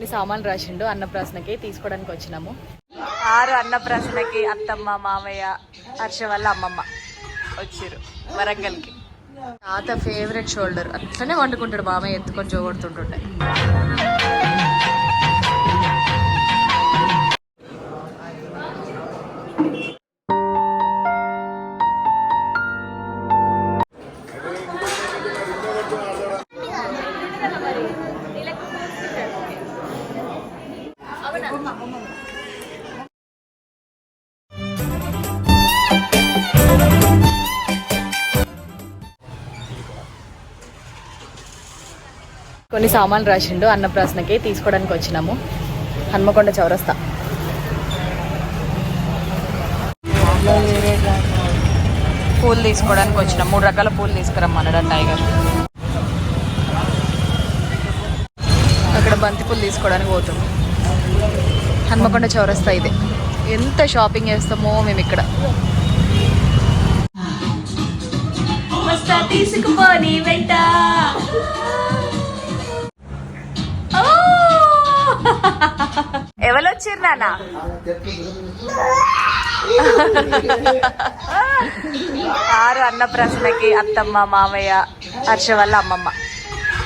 కొన్ని సామాన్లు రాసిండు అన్నప్రాసనకి తీసుకోవడానికి వచ్చినాము. ఆరు అన్నప్రాసనకి అత్తమ్మ మామయ్య హర్ష వల్ల అమ్మమ్మ వచ్చిర్రు వరంగల్కి. తాత ఫేవరెట్ షోల్డర్ అట్లనే వండుకుంటాడు మామయ్య ఎత్తుకొని జోగొడుతుంటుండే. కొన్ని సామాన్లు రాసిండు అన్నప్రాసనకి తీసుకోవడానికి వచ్చినాము. హన్మకొండ చౌరస్తా. పూలు తీసుకోవడానికి వచ్చిన. మూడు రకాల పూలు తీసుకురమ్మన్నాడు టైగర్. అక్కడ బంతి పూలు తీసుకోవడానికి పోతుంది హన్మకొండ చౌరస్తా ఇది. ఎంత షాపింగ్ చేస్తామో మేము ఇక్కడ. తీసుకుపోని వెంట. ఎవరు వచ్చిర్రు నాన్న? ఆరు అన్నప్రాసనకి అత్తమ్మ మామయ్య హర్ష వల్ల అమ్మమ్మ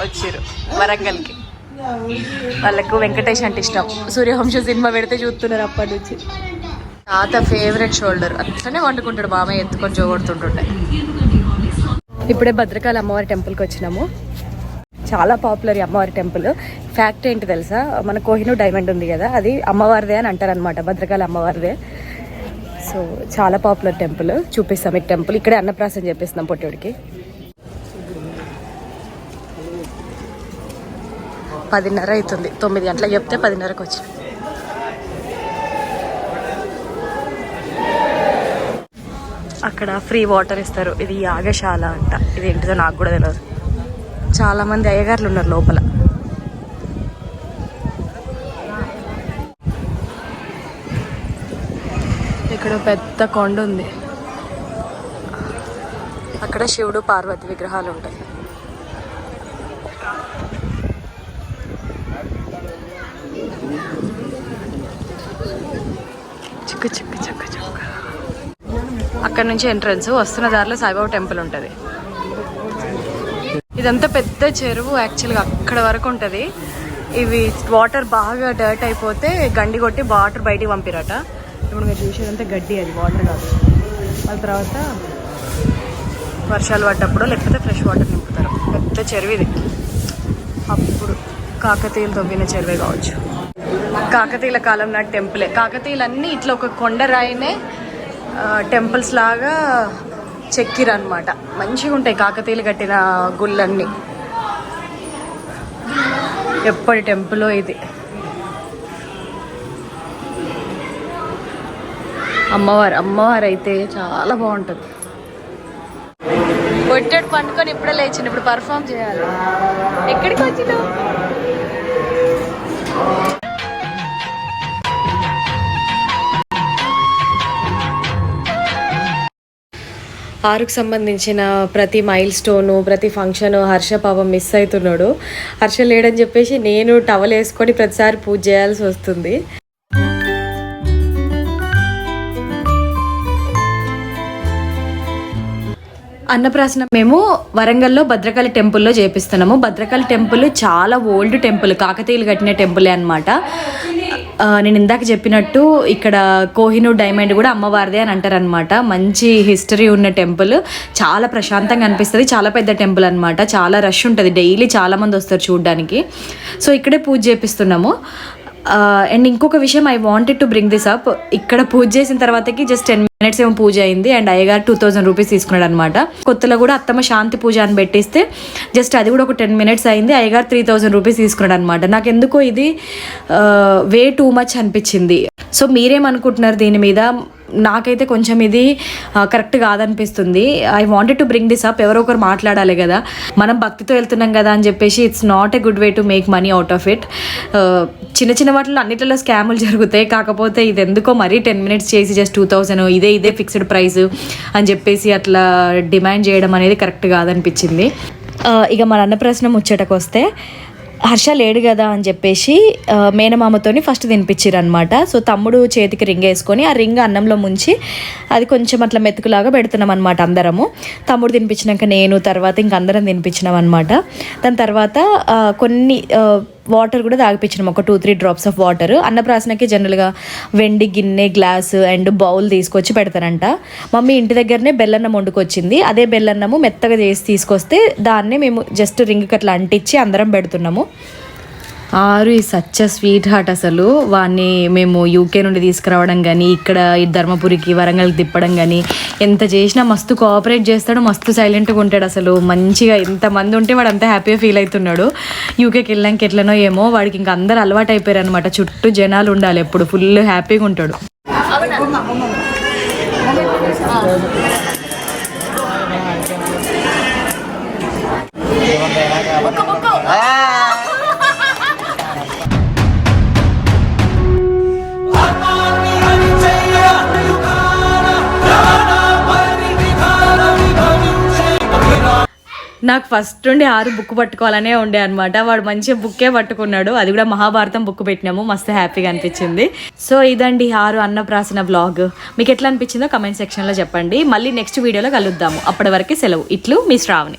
వచ్చిర్రు వరంగల్కి. వాళ్ళకు వెంకటేష్ అంటే ఇష్టం. సూర్యవంశ సినిమా పెడితే చూస్తున్నారు అప్పటి నుంచి. తాత ఫేవరెట్ షోల్డర్. అట్లనే వండుకుంటాడు. మామయ్య ఎత్తుకొని జోగొడుతుంటుండే. ఇప్పుడే భద్రకాళి అమ్మవారి టెంపుల్కి వచ్చినాము. చాలా పాపులర్ ఈ అమ్మవారి టెంపుల్. ఫ్యాక్ట్ ఏంటి తెలుసా? మన కోహినూర్ డైమండ్ ఉంది కదా అది అమ్మవారిదే అని అంటారు అనమాట భద్రకాళి అమ్మవారిదే. సో చాలా పాపులర్ టెంపుల్ చూపిస్తాం ఈ టెంపుల్. ఇక్కడే అన్నప్రాసం చెప్పిస్తున్నాం పొట్టోడికి పదిన్నర అవుతుంది తొమ్మిది గంటలకు చెప్తే పదిన్నరకు వచ్చి. అక్కడ ఫ్రీ వాటర్ ఇస్తారు. ఇది యాగశాల అంట. ఇది ఏంటిదో నాకు కూడా తెలియదు చాలా మంది అయ్యగారులు ఉన్నారు లోపల. ఇక్కడ పెద్ద కొండ ఉంది. అక్కడ శివుడు పార్వతి విగ్రహాలు ఉంటాయి. చిక్కు చిక్కు చిక్కు చిక్కు. అక్కడ నుంచి ఎంట్రన్స్ వస్తున్న దారిలో సాయిబాబా టెంపుల్ ఉంటుంది. ఇదంతా పెద్ద చెరువు యాక్చువల్గా అక్కడ వరకు ఉంటుంది. ఇవి వాటర్ బాగా డర్ట్ అయిపోతే గండి కొట్టి వాటర్ బయటికి పంపిరట. ఇప్పుడు మీరు చూసేదంతా గడ్డి అది వాటర్ కాదు. వాళ్ళ తర్వాత వర్షాలు పడ్డప్పుడు లేకపోతే ఫ్రెష్ వాటర్ నింపుతారు. పెద్ద చెరువు ఇది. అప్పుడు కాకతీయులు తవ్విన చెరువే కావచ్చు. కాకతీయుల కాలం నాటి టెంపులే. కాకతీయులన్నీ ఇట్లా ఒక కొండరాయినే టెంపుల్స్ లాగా చెక్కిరనమాట మంచిగా ఉంటాయి కాకతీయులు కట్టిన గుళ్ళన్నీ. ఎప్పటి టెంపులో ఇది? అమ్మవారు అమ్మవారు అయితే చాలా బాగుంటుంది. కొట్టాడు పండుకొని ఇప్పుడే లేచిండు ఇప్పుడు పర్ఫామ్ చేయాలి. ఎక్కడికి వచ్చినావు ఆరుకు సంబంధించిన ప్రతి మైల్ స్టోను ప్రతి ఫంక్షన్ హర్ష పాపం మిస్ అవుతున్నాడు హర్ష లేడని చెప్పేసి నేను టవల్ వేసుకొని ప్రతిసారి పూజ చేయాల్సి వస్తుంది. అన్నప్రాసన మేము వరంగల్లో భద్రకాళి టెంపుల్లో చేపిస్తున్నాము. భద్రకాళి టెంపుల్ చాలా ఓల్డ్ టెంపుల్ కాకతీయులు కట్టిన టెంపులే అనమాట నేను ఇందాక చెప్పినట్టు ఇక్కడ కోహినూర్ డైమండ్ కూడా అమ్మవారిదే అని అంటారనమాట మంచి హిస్టరీ ఉన్న టెంపుల్. చాలా ప్రశాంతంగా అనిపిస్తుంది. చాలా పెద్ద టెంపుల్ అనమాట చాలా రష్ ఉంటుంది. డైలీ చాలా మంది వస్తారు చూడడానికి. సో ఇక్కడే పూజ చేపిస్తున్నాము. అండ్ ఇంకొక విషయం I wanted to bring this up ఇక్కడ పూజ చేసిన తర్వాతకి జస్ట్ టెన్ మినిట్స్ ఏమో పూజ అయింది. అండ్ అయ్యగారు టూ థౌసండ్ రూపీస్ తీసుకున్నాడు అనమాట కొత్తలో కూడా అత్తమ్మ శాంతి పూజ అని పెట్టిస్తే జస్ట్ అది కూడా ఒక టెన్ మినిట్స్ అయింది. అయ్యగారు త్రీ థౌసండ్ రూపీస్ తీసుకున్నాడు అనమాట నాకు ఎందుకో ఇది వే టూ మచ్ అనిపించింది. సో మీరేమనుకుంటున్నారు దీని మీద? నాకైతే కొంచెం ఇది correct కాదనిపిస్తుంది. I wanted to bring this up ఎవరో ఒకరు మాట్లాడాలి కదా. మనం భక్తితో వెళ్తున్నాం కదా అని చెప్పేసి it's not a good way to make money out of it చిన్న చిన్న వాటిలో అన్నిటిలో స్కాములు జరుగుతాయి. కాకపోతే ఇది ఎందుకో మరీ టెన్ మినిట్స్ చేసి జస్ట్ టూ థౌసండ్ ఇదే ఇదే ఫిక్స్డ్ ప్రైస్ అని చెప్పేసి అట్లా డిమాండ్ చేయడం అనేది కరెక్ట్ కాదనిపించింది. ఇక మన అన్నప్రశ్న ముచ్చటకు వస్తే హర్ష లేడు కదా అని చెప్పేసి మేనమామతోని ఫస్ట్ తినిపించారు అనమాట సో తమ్ముడు చేతికి రింగ్ వేసుకొని ఆ రింగ్ అన్నంలో ముంచి అది కొంచెం అట్లా మెతుకులాగా పెడుతున్నాం అనమాట అందరము. తమ్ముడు తినిపించినాక నేను తర్వాత ఇంక అందరం తినిపించినాం అనమాట దాని తర్వాత కొన్ని వాటర్ కూడా తాగిపించినాం. ఒక two three drops of water అన్నప్రాసనకి జనరల్గా వెండి గిన్నె గ్లాస్ అండ్ బౌల్ తీసుకొచ్చి పెడతారంట. మమ్మీ ఇంటి దగ్గరనే బెల్లన్నం వండుకొచ్చింది. అదే బెల్లన్నము మెత్తగా చేసి తీసుకొస్తే దాన్నే మేము జస్ట్ రింగ్కి అట్లా అంటించి అందరం పెడుతున్నాము. ఆరు ఈ సచ్చ స్వీట్ హార్ట్ అసలు. వాడిని మేము యూకే నుండి తీసుకురావడం కానీ ఇక్కడ ఈ ధర్మపురికి వరంగల్కి తిప్పడం కానీ ఎంత చేసినా మస్తు కోఆపరేట్ చేస్తాడు మస్తు సైలెంట్గా ఉంటాడు అసలు. మంచిగా ఎంతమంది ఉంటే వాడు అంత హ్యాపీగా ఫీల్ అవుతున్నాడు. యూకేకి వెళ్ళాక ఎట్లనో ఏమో వాడికి ఇంకా అందరు అలవాటు అయిపోయారు అనమాట చుట్టూ జనాలు ఉండాలి ఎప్పుడు. ఫుల్ హ్యాపీగా ఉంటాడు. నాకు ఫస్ట్ నుండి ఆరు బుక్ పట్టుకోవాలనే ఉండే అనమాట వాడు మంచిగా బుక్కే పట్టుకున్నాడు. అది కూడా మహాభారతం బుక్ పెట్టినాము. మస్తు హ్యాపీగా అనిపించింది. సో ఇదండి ఆరు అన్నప్రాసన బ్లాగ్ మీకు ఎట్లా అనిపించిందో కమెంట్ సెక్షన్లో చెప్పండి. మళ్ళీ నెక్స్ట్ వీడియోలో కలుద్దాము. అప్పటి వరకు సెలవు. ఇట్లు మీ శ్రావణి.